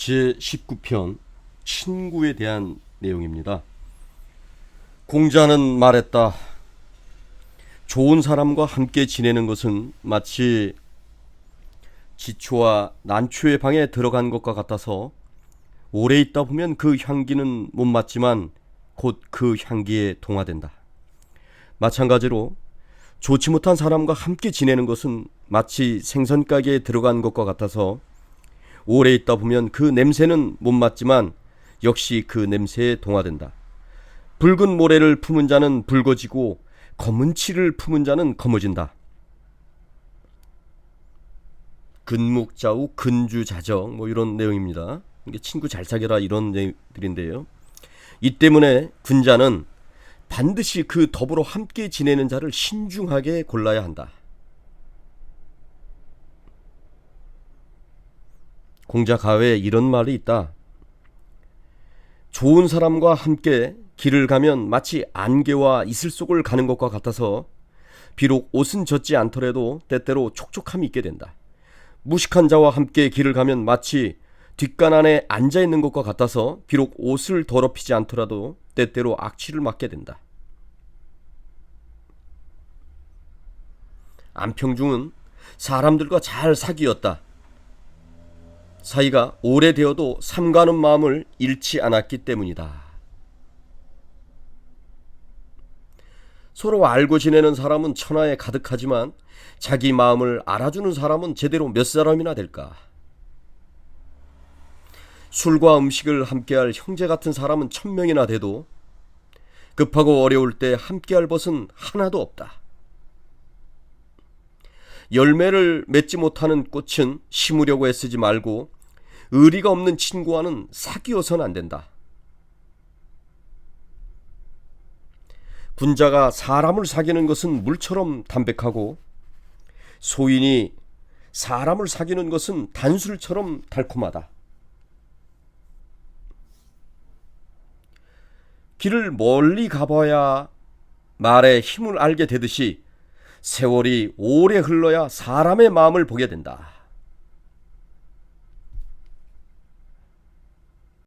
제 19편 친구에 대한 내용입니다. 공자는 말했다. 좋은 사람과 함께 지내는 것은 마치 지초와 난초의 방에 들어간 것과 같아서 오래 있다 보면 그 향기는 못 맡지만 곧 그 향기에 동화된다. 마찬가지로 좋지 못한 사람과 함께 지내는 것은 마치 생선 가게에 들어간 것과 같아서 오래 있다 보면 그 냄새는 못 맡지만 역시 그 냄새에 동화된다. 붉은 모래를 품은 자는 붉어지고 검은 칠을 품은 자는 검어진다. 근묵자우 근주자적 뭐 이런 내용입니다. 이게 친구 잘 사귀라 이런 내용들인데요. 이 때문에 군자는 반드시 그 더불어 함께 지내는 자를 신중하게 골라야 한다. 공자 가회에 이런 말이 있다. 좋은 사람과 함께 길을 가면 마치 안개와 이슬 속을 가는 것과 같아서 비록 옷은 젖지 않더라도 때때로 촉촉함이 있게 된다. 무식한 자와 함께 길을 가면 마치 뒷간 안에 앉아 있는 것과 같아서 비록 옷을 더럽히지 않더라도 때때로 악취를 맡게 된다. 안평중은 사람들과 잘 사귀었다. 사이가 오래되어도 삼가는 마음을 잃지 않았기 때문이다. 서로 알고 지내는 사람은 천하에 가득하지만 자기 마음을 알아주는 사람은 제대로 몇 사람이나 될까? 술과 음식을 함께할 형제 같은 사람은 천 명이나 돼도 급하고 어려울 때 함께할 벗은 하나도 없다. 열매를 맺지 못하는 꽃은 심으려고 애쓰지 말고 의리가 없는 친구와는 사귀어서는 안 된다. 군자가 사람을 사귀는 것은 물처럼 담백하고 소인이 사람을 사귀는 것은 단술처럼 달콤하다. 길을 멀리 가봐야 말의 힘을 알게 되듯이 세월이 오래 흘러야 사람의 마음을 보게 된다.